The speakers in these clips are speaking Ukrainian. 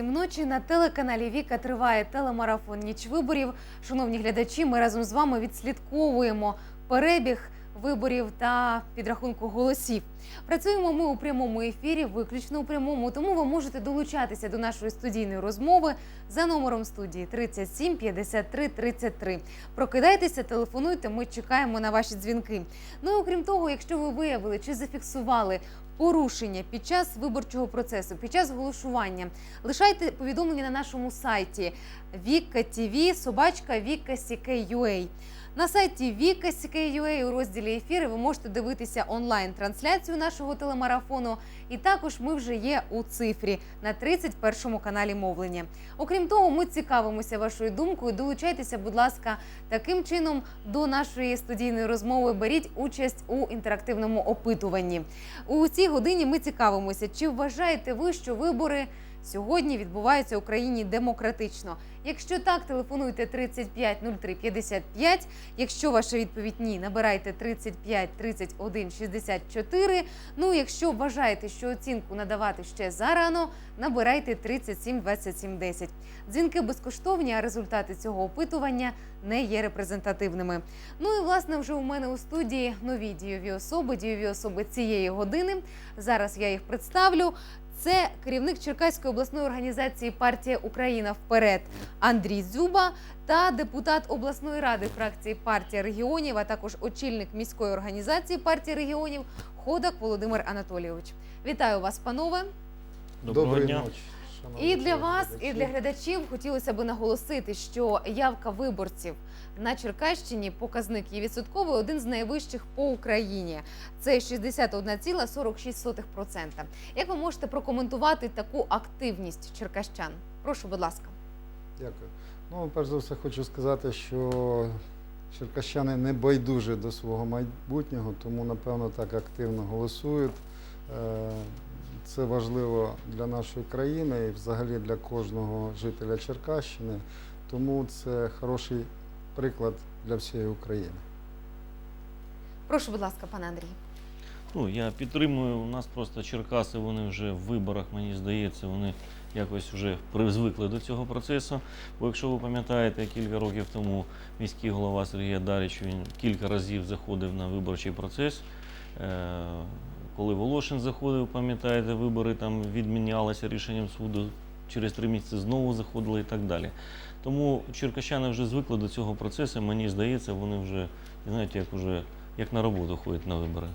сім ночі на телеканалі Віка триває телемарафон Ніч виборів. Шановні глядачі, ми разом з вами відслідковуємо перебіг виборів та підрахунку голосів. Працюємо ми у прямому ефірі, виключно у прямому, тому ви можете долучатися до нашої студійної розмови за номером студії 37 53 33. Прокидайтеся, телефонуйте. Ми чекаємо на ваші дзвінки. Ну і окрім того, якщо ви виявили чи зафіксували порушення під час виборчого процесу, під час голосування, лишайте повідомлення на нашому сайті Віка Тіві, собачка Віка. На сайті Віка CK.UA у розділі ефіри ви можете дивитися онлайн-трансляцію нашого телемарафону. І також ми вже є у цифрі на 31 каналі мовлення. Окрім того, ми цікавимося вашою думкою. Долучайтеся, будь ласка, таким чином до нашої студійної розмови. Беріть участь у інтерактивному опитуванні. У цій годині ми цікавимося, чи вважаєте ви, що вибори сьогодні відбуваються в Україні демократично? Якщо так, телефонуйте 35 03 55. Якщо ваша відповідь ні, набирайте 35 31 64. Ну, якщо вважаєте, що оцінку надавати ще зарано, набирайте 37 27 10. Дзвінки безкоштовні, а результати цього опитування не є репрезентативними. Ну і власне вже у мене у студії нові дійові особи, дійові особи цієї години. Зараз я їх представлю. Це керівник Черкаської обласної організації Партія Україна вперед Андрій Зюба та депутат обласної ради фракції Партія регіонів, а також очільник міської організації Партії регіонів Ходак Володимир Анатолійович. Вітаю вас, панове! Доброго Доброго дня. І для вас, і для глядачів хотілося б наголосити, що явка виборців на Черкащині показник є відсотковий, один з найвищих по Україні. Це 61,46%. Як ви можете прокоментувати таку активність черкащан? Прошу, будь ласка. Дякую. Ну, перш за все, хочу сказати, що черкащани не байдужі до свого майбутнього, тому, напевно, так активно голосують. Е, Це важливо для нашої країни і взагалі для кожного жителя Черкащини. Тому це хороший приклад для всієї України. Прошу, будь ласка, пане Андрій. Ну, я підтримую. У нас просто Черкаси, вони вже в виборах, мені здається, вони якось вже призвикли до цього процесу. Бо якщо ви пам'ятаєте, кілька років тому міський голова Сергій Дарич він кілька разів заходив на виборчий процес. Коли Волошин заходив, пам'ятаєте, вибори там відмінялися рішенням суду. Через три місяці знову заходили і так далі. Тому черкащани вже звикли до цього процесу. Мені здається, вони вже знаєте, як уже як на роботу ходять на вибори.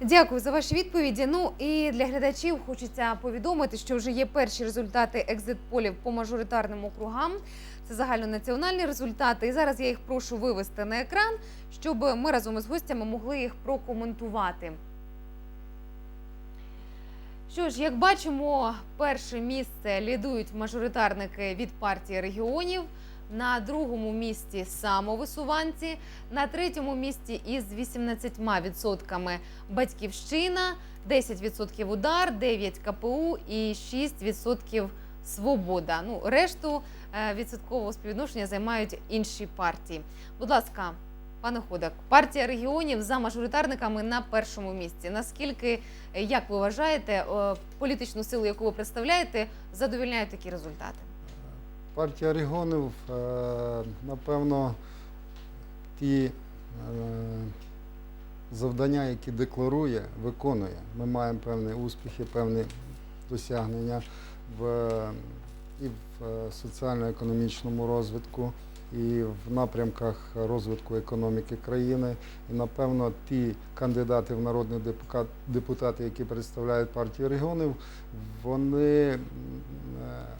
Дякую за ваші відповіді. Ну і для глядачів хочеться повідомити, що вже є перші результати екзит-полів по мажоритарним округам. Це загальнонаціональні результати. І зараз я їх прошу вивести на екран, щоб ми разом із гостями могли їх прокоментувати. Що ж, як бачимо, перше місце лідують мажоритарники від партії регіонів. На другому місці самовисуванці, на третьому місці із 18% батьківщина, 10% удар, 9% КПУ і 6% свобода. Ну, решту е, відсоткового співвідношення займають інші партії. Будь ласка, пане Ходак, партія регіонів за мажоритарниками на першому місці. Наскільки, е, як ви вважаєте, е, політичну силу, яку ви представляєте, задовільняють такі результати? Партія регіонів, е, напевно, ті завдання, які декларує, виконує. Ми маємо певні успіхи, певні досягнення в, і в соціально-економічному розвитку, і в напрямках розвитку економіки країни. І, напевно, ті кандидати в народні депута- депутати, які представляють партію регіонів, вони е,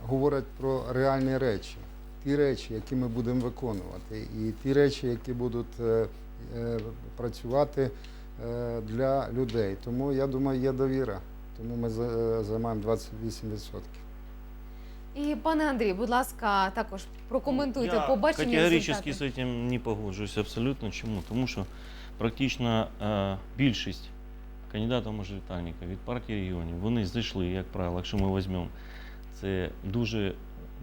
говорять про реальні речі, ті речі, які ми будемо виконувати, і ті речі, які будуть е, е, працювати для людей. Тому я думаю, є довіра. Тому ми за- займаємо 28%. І пане Андрій, будь ласка, також прокоментуйте Я побачення категорично з цим не погоджуюсь абсолютно. Чому? Тому що практично е, більшість кандидатів мажоритарників від партії регіонів вони зайшли, як правило, якщо ми візьмемо, це дуже,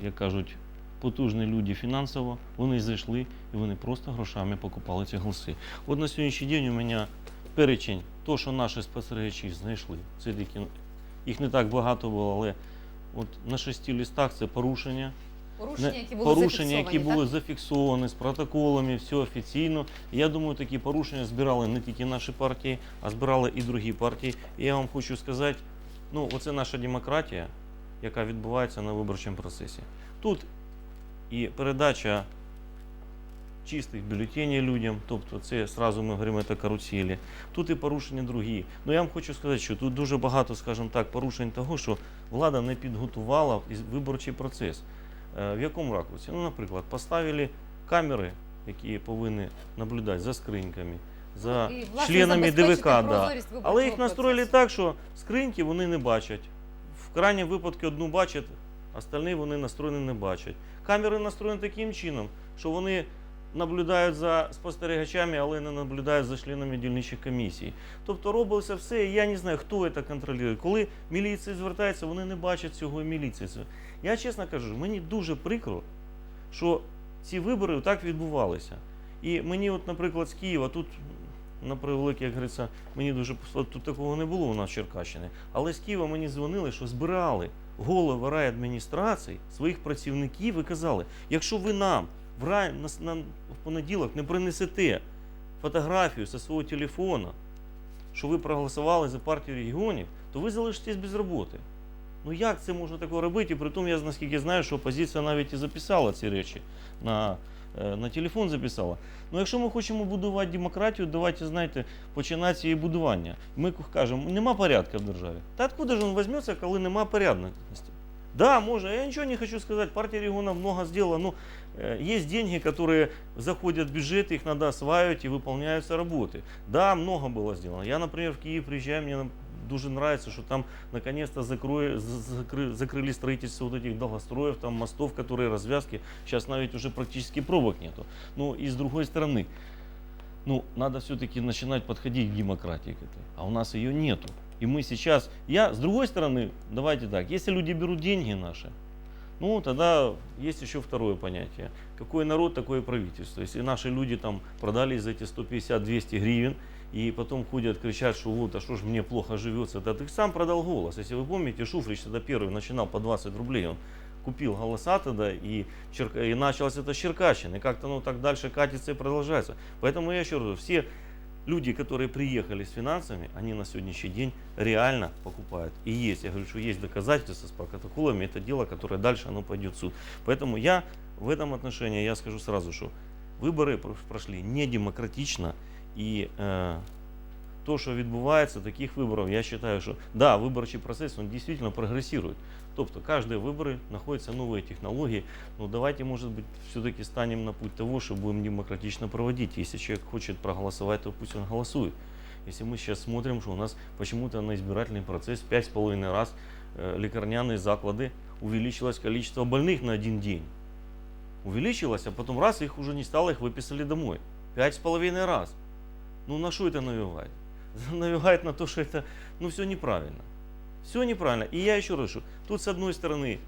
як кажуть, потужні люди фінансово, вони зайшли і вони просто грошами покупали ці голоси. От на сьогоднішній день у мене перечень, то, що наші спостерігачі знайшли, це тільки їх не так багато було, але от на шести листах це порушення. Порушення, які були порушення, які зафіксовані, так? зафіксовані з протоколами, все офіційно. Я думаю, такі порушення збирали не тільки наші партії, а збирали і другі партії. І я вам хочу сказати, ну, оце наша демократія, яка відбувається на виборчому процесі. Тут і передача чистих бюлетенів людям, тобто це сразу ми говоримо це каруселі. Тут і порушення другі. Ну я вам хочу сказати, що тут дуже багато, скажімо так, порушень того, що влада не підготувала виборчий процес. Е, В якому ракурсі? Ну, наприклад, поставили камери, які повинні наблюдати за скриньками, за І, власне, членами ДВК. Да. Але їх настроїли так, що скриньки вони не бачать. В крайньому випадку одну бачать, остальні вони настроєні не бачать. Камери настроєні таким чином, що вони наблюдають за спостерігачами, але не наблюдають за членами дільничих комісій. Тобто робилося все, і я не знаю, хто це контролює. Коли міліція звертається, вони не бачать цього і міліції. Я чесно кажу, мені дуже прикро, що ці вибори так відбувалися. І мені, от, наприклад, з Києва, тут, на превелике, як говориться, мені дуже тут такого не було у нас в Черкащині. Але з Києва мені дзвонили, що збирали голови райадміністрацій своїх працівників і казали, якщо ви нам в рай на, на, в понеділок не принесете фотографію зі свого телефона, що ви проголосували за партію регіонів, то ви залишитесь без роботи. Ну як це можна такого робити? І при тому я наскільки знаю, що опозиція навіть і записала ці речі на, е, на телефон записала. Ну якщо ми хочемо будувати демократію, давайте, знаєте, починати її будування. Ми кажемо, нема порядку в державі. Та откуда ж він візьметься, коли нема порядності? Да, може, я ничего не хочу сказать, партия регионов много но э, есть деньги, которые заходят в бюджет, их надо осваивать и выполняются работы. Да, много было сделано. Я, например, в Киев приезжаю, мне дуже нравится, что там наконец-то закры- закрыли строительство вот этих долгостроев, там мостов, которые развязки. Сейчас навіть уже практически пробок нету. Ну и с другой стороны, ну, надо все-таки начинать подходить к демократии к этой. А у нас ее нету. И мы сейчас, я, с другой стороны, давайте так, если люди берут деньги наши, ну, тогда есть еще второе понятие. Какой народ, такое правительство. Если наши люди там продали за эти 150-200 гривен, и потом ходят, кричат, что вот, а что ж мне плохо живется, да ты сам продал голос. Если вы помните, Шуфрич тогда первый начинал по 20 рублей, он купил голоса тогда, и, Черка- и началось это с Черкащины. И как-то ну так дальше катится и продолжается. Поэтому я еще раз говорю, все люди, которые приехали с финансами, они на сегодняшний день реально покупают. И есть, я говорю, что есть доказательства с протоколами, это дело, которое дальше оно пойдет в суд. Поэтому я в этом отношении, я скажу сразу, что выборы про- прошли не демократично, и э, то, що відбувається, таких виборів, я вважаю, що да, виборчий процес він дійсно прогресує. Тобто, каждые выборы находятся новые технологии. Но давайте, может быть, все-таки станем на путь того, что будем демократично проводить. Если человек хочет проголосовать, то пусть он голосует. Если мы сейчас смотрим, что у нас почему-то на избирательный процесс в 5,5 раз э, лекарняные заклады увеличилось количество больных на один день. Увеличилось, а потом раз их уже не стало, их выписали домой. Пять с половиной раз. Ну на что это навевает? Навевает на то, что это, ну все неправильно. Все неправильно. И я еще раз, что тут с одной стороны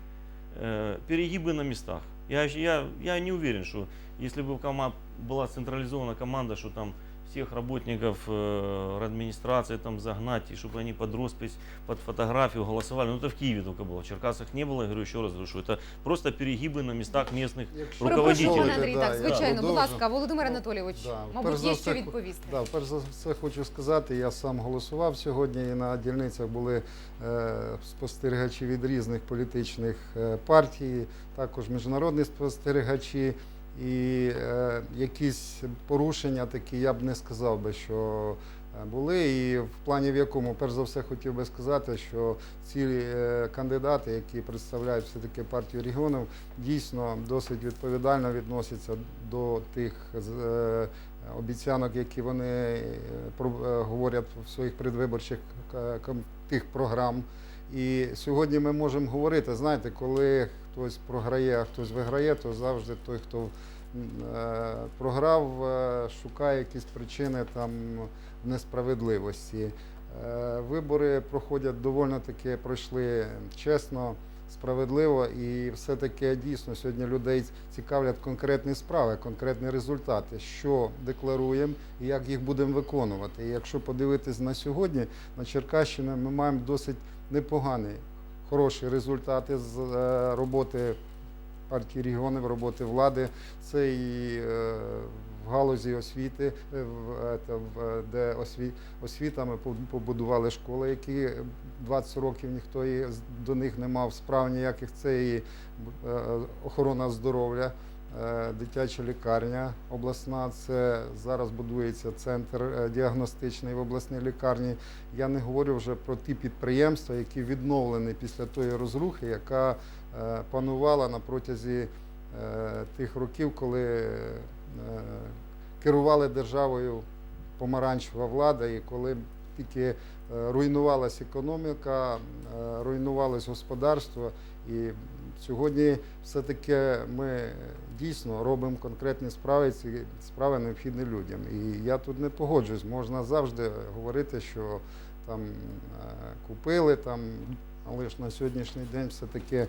э, перегибы на местах. Я, я, я не уверен, что если бы кома- была централизована команда, что там всех работников э, администрации там загнать, и чтобы они под роспись, под фотографию голосовали. Ну это в Киеве только было, в Черкасах не было. Я говорю еще раз, говорю, что это просто перегибы на местах местных. Якщо Перепрошую, руководителі. пане Андрій, Да, так, я звичайно, будь продовжу. ласка, Володимир Ну, Анатолійович, да, мабуть, перш за є все, що хо- відповісти. Да, перш за все хочу сказати, я сам голосував сьогодні і на дільницях були е, спостерігачі від різних політичних е, партій, також міжнародні спостерігачі. І е, якісь порушення такі, я б не сказав би, що е, були. І в плані в якому, перш за все, хотів би сказати, що ці е, кандидати, які представляють все-таки партію регіонів, дійсно досить відповідально відносяться до тих е, обіцянок, які вони е, говорять в своїх предвиборчих тих програм. І сьогодні ми можемо говорити, знаєте, коли хтось програє, а хтось виграє, то завжди той, хто е, програв, е, шукає якісь причини там несправедливості. Е, Вибори проходять доволі таки пройшли чесно, справедливо, і все-таки дійсно сьогодні людей цікавлять конкретні справи, конкретні результати, що декларуємо і як їх будемо виконувати. І якщо подивитись на сьогодні, на Черкащину ми маємо досить непоганий, хороші результати з е, роботи партії регіонів, роботи влади. Це і е, в галузі освіти, е, де осві, освіта ми побудували школи, які 20 років ніхто до них не мав справ ніяких. Це і охорона здоров'я, дитяча лікарня обласна. Це зараз будується центр е, діагностичний в обласній лікарні. Я не говорю вже про ті підприємства, які відновлені після тої розрухи, яка е, панувала на протязі е, тих років, коли е, керували державою помаранчева влада, і коли тільки е, руйнувалась економіка, е, руйнувалось господарство. І сьогодні все-таки ми дійсно робимо конкретні справи, ці справи необхідні людям. І я тут не погоджуюсь, можна завжди говорити, що там е, купили там. Але ж на сьогоднішній день все-таки е,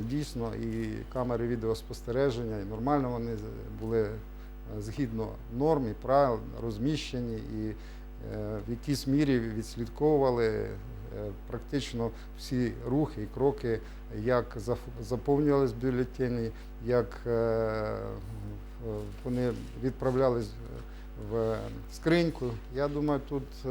дійсно і камери відеоспостереження, і нормально вони були е, згідно норм і правил розміщені, і в якійсь мірі відслідковували практично всі рухи і кроки, як заповнювались бюлетені, як е, вони відправлялись в скриньку. Я думаю, тут е,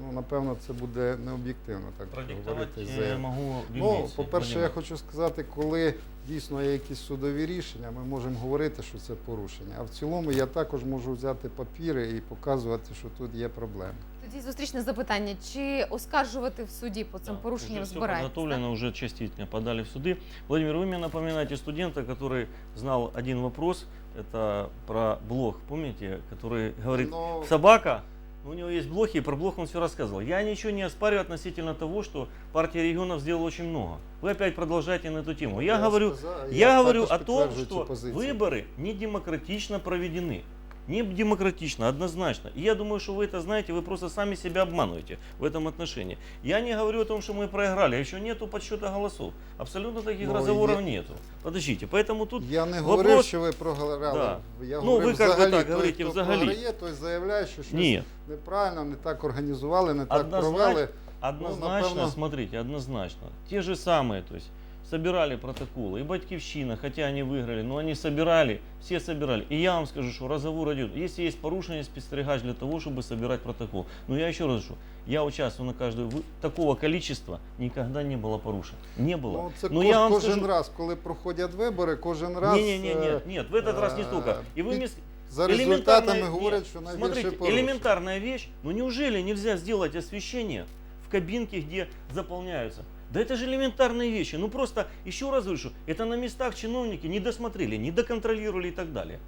ну, напевно це буде необ'єктивно так говорити. заяву. Ну, по-перше, я хочу сказати, коли дійсно є якісь судові рішення, ми можемо говорити, що це порушення. А в цілому я також можу взяти папіри і показувати, що тут є проблеми Тоді зустрічне запитання: чи оскаржувати в суді по цим Да, порушенням уже все збираєтесь? подготовлено, уже частично подали в суды. Владимир, вы мне напоминаете студента, который знал один вопрос, это про блог, помните, который говорит, Ну, собака, у него есть блог, и про блог он все рассказывал. Я ничего не оспариваю относительно того, что партия регионов сделала очень много. Вы опять продолжаете на эту тему. Я, говорю, сказав- я, говорю також о том, підтверджую цю что позицію. выборы не демократично проведены. Не демократично, однозначно. И я думаю, что вы это знаете, вы просто сами себя обманываете в этом отношении. Я не говорю о том, что мы проиграли, еще нету подсчета голосов. Абсолютно таких Ну, разговоров е- нету. Подождите, поэтому тут Я не Вопрос- говорив, що ви програли. Да. Я Ну, говорив ви як би взагалі, так той, говорите, хто взагалі. програє, той заявляє, що щось нет. неправильно, не так організували, не так Однозначно. провели. Однозначно, напевно- смотрите, однозначно. Те же самые, то есть собирали протоколы. И Батькивщина, хотя они выиграли, но они собирали, все собирали. И я вам скажу, что разговор идет. Если есть порушение, спецстерегач для того, чтобы собирать протокол. Но я еще раз скажу, я участвую на каждую, такого количества никогда не было порушено. Не было. Ну, це Но кож- я вам кожен скажу, раз, коли проходять вибори, кожен раз не, не, е, нет, нет, в этот раз не столько. И вы пи- мне с- за результатами говорять, нет, що найбільше Смотрите, порушень. элементарная вещь. Ну неужели нельзя сделать освещение в кабинке, где заполняются? Да это же элементарные вещи. Ну просто, еще раз говорю, что это на местах чиновники не досмотрели, не доконтролировали и так далее.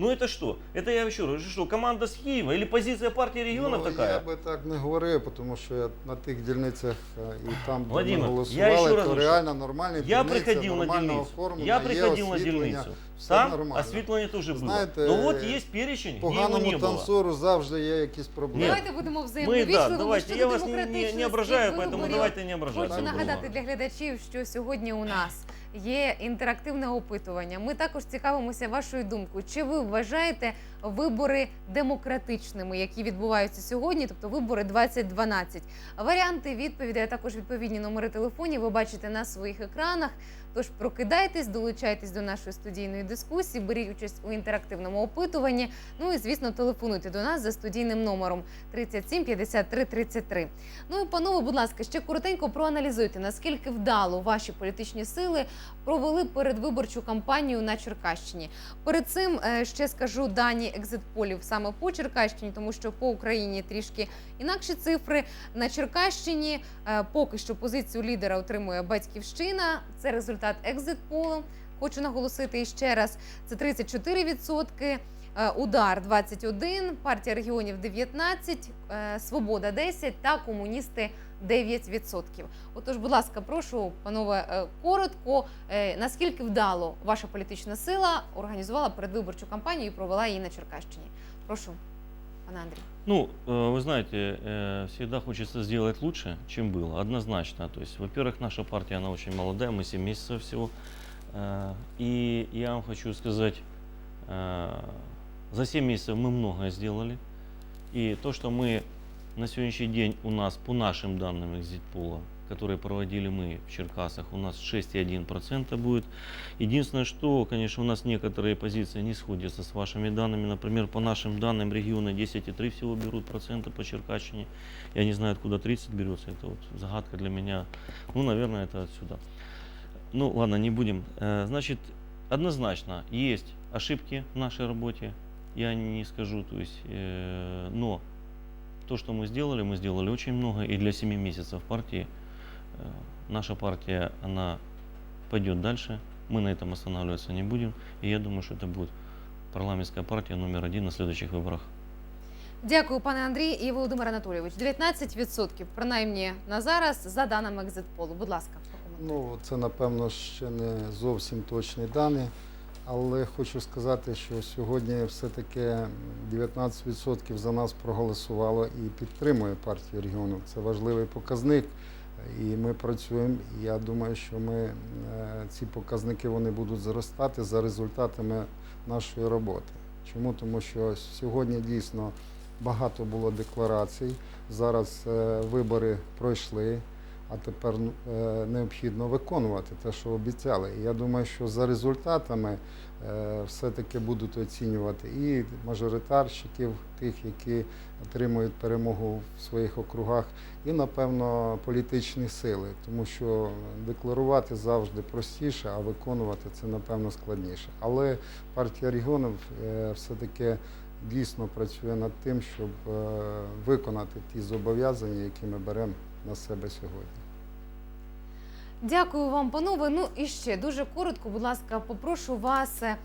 Ну это что? Это я еще раз, что команда с Киева или позиция партии регионов ну, такая? Я би так не говорив, тому що я на тих дільницях е, і там, де Владимир, ми я голосували, ще раз то говорю, реально нормальні Я дільниці, приходил на нормально дельницу. оформлено, Я є приходил на освітлення, дельницу. все Там нормально. осветление тоже было. Знаете, Но вот есть перечень, где его Поганому не было. танцору завжди є якісь проблеми. Давайте будемо Мы, взаємовічливими да, давайте, щодо я вас не, не, демократичності не ображаю, поэтому виборів. давайте не ображать. Хочу друг друга. нагадати для глядачів, що сьогодні у нас є інтерактивне опитування. Ми також цікавимося вашою думкою. Чи ви вважаєте вибори демократичними, які відбуваються сьогодні, тобто вибори 2012? Варіанти відповідей, а також відповідні номери телефонів ви бачите на своїх екранах. Тож прокидайтесь, долучайтесь до нашої студійної дискусії, беріть участь у інтерактивному опитуванні. Ну і звісно, телефонуйте до нас за студійним номером 37 53 33. Ну і панове, будь ласка, ще коротенько проаналізуйте, наскільки вдало ваші політичні сили провели передвиборчу кампанію на Черкащині. Перед цим е, ще скажу дані екзитполів саме по Черкащині, тому що по Україні трішки інакші цифри. На Черкащині е, поки що позицію лідера отримує батьківщина. Це результат екзитполу. Хочу наголосити іще раз: це 34%. Е, Удар 21, партія регіонів 19, е, Свобода 10 та комуністи 9%. Отож, будь ласка, прошу, панове, е, коротко, наскільки вдало ваша політична сила організувала передвиборчу кампанію і провела її на Черкащині? Прошу, пане Андрій. Ну, э, вы знаете, э, всегда хочется сделать лучше, чем было, однозначно. То есть, во-первых, наша партия, она очень молодая, мы 7 месяцев всего. Э, И я вам хочу сказать, э, за 7 месяцев мы многое сделали. И то, что мы на сегодняшний день у нас, по нашим данным экзитпола, которые проводили мы в Черкасах, у нас 6,1% будет. Единственное, что, конечно, у нас некоторые позиции не сходятся с вашими данными. Например, по нашим данным регионы 10,3 всего берут процента по Черкащине. Я не знаю, откуда 30 берется. Это вот загадка для меня. Ну, наверное, это отсюда. Ну, ладно, не будем. Э, Значит, однозначно есть ошибки в нашей работе. Я не скажу, то есть, э, но то, что мы сделали, мы сделали очень много. И для 7 месяцев партии наша партия, она пойдет дальше. Мы на этом останавливаться не будем. И я думаю, что это будет парламентская партия номер один на следующих выборах. Дякую, пане Андрій і Володимир Анатолійович. 19% принаймні на зараз за даними екзитполу. Будь ласка, прокоментуйте. Ну, це напевно ще не зовсім точні дані, але хочу сказати, що сьогодні все-таки 19% за нас проголосувало і підтримує партію регіону. Це важливий показник. І ми працюємо. Я думаю, що ми е, ці показники вони будуть зростати за результатами нашої роботи. Чому? Тому що сьогодні дійсно багато було декларацій. Зараз е, вибори пройшли, а тепер е, необхідно виконувати те, що обіцяли. І я думаю, що за результатами е, все-таки будуть оцінювати і мажоритарщиків, тих, які отримують перемогу в своїх округах, і, напевно, політичні сили, тому що декларувати завжди простіше, а виконувати це, напевно, складніше. Але партія регіонів е, все-таки дійсно працює над тим, щоб виконати ті зобов'язання, які ми беремо на себе сьогодні. Дякую вам, панове. Ну і ще дуже коротко, будь ласка, попрошу вас. е,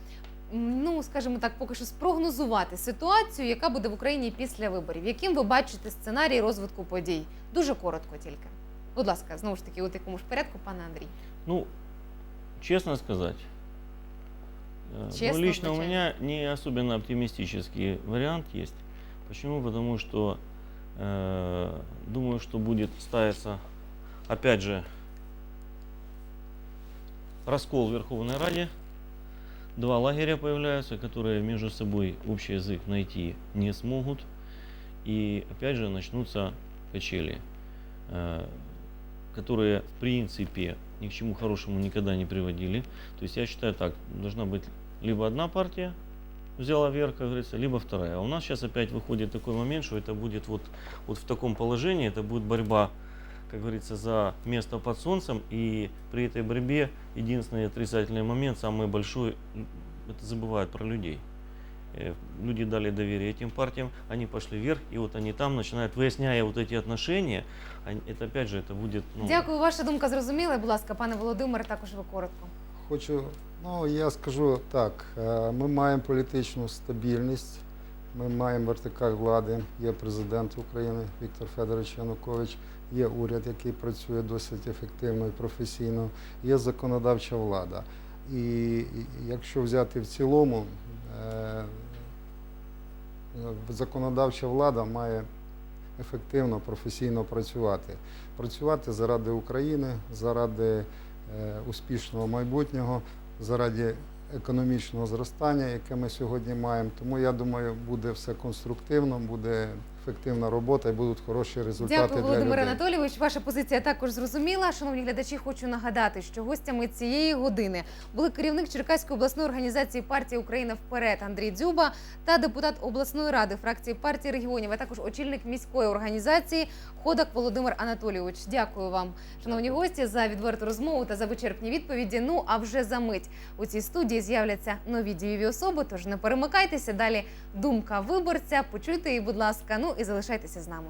Ну, скажімо так, поки що спрогнозувати ситуацію, яка буде в Україні після виборів. Яким ви бачите сценарій розвитку подій? Дуже коротко тільки. Будь ласка, знову ж таки, у такому ж порядку, пане Андрій. Ну, честно сказать, э, Честно ну, лично у означает? меня не особенно оптимистический вариант есть. Почему? Потому что э, думаю, что будет ставиться, опять же, раскол в Верховной Раде. Два лагеря появляются, которые между собой общий язык найти не смогут. И опять же начнутся качели, э, которые в принципе ни к чему хорошему никогда не приводили. То есть я считаю так, должна быть либо одна партия взяла вверх, как говорится, либо вторая. А у нас сейчас опять выходит такой момент, что это будет вот, вот в таком положении, это будет борьба, как говорится, за место под солнцем. И при этой борьбе единственный отрицательный момент, самый большой, м, это забывают про людей. Э, Люди дали доверие этим партиям, они пошли вверх, и вот они там начинают, выясняя вот эти отношения, они- это опять же, это будет... ну, Дякую, ваша думка зрозуміла. Будь ласка, пане Володимире, також ви коротко. Хочу, ну я скажу так, е, ми маємо політичну стабільність, ми маємо вертикаль влади, є президент України Віктор Федорович Янукович, є уряд, який працює досить ефективно і професійно, є законодавча влада. І якщо взяти в цілому, е, законодавча влада має ефективно, професійно працювати. Працювати заради України, заради е, успішного майбутнього, заради економічного зростання, яке ми сьогодні маємо. Тому я думаю, буде все конструктивно, буде ефективна робота і будуть хороші результати Дякую, для Володимир людей. Анатолійович. Ваша позиція також зрозуміла. Шановні глядачі, хочу нагадати, що гостями цієї години були керівник Черкаської обласної організації партії Україна вперед Андрій Дзюба та депутат обласної ради фракції партії регіонів, а також очільник міської організації Ходак Володимир Анатолійович. Дякую вам, шановні гості, за відверту розмову та за вичерпні відповіді. Ну а вже за мить у цій студії з'являться нові дієві особи. Тож не перемикайтеся. Далі думка виборця. Почуйте її, будь ласка. Ну і залишайтеся з нами.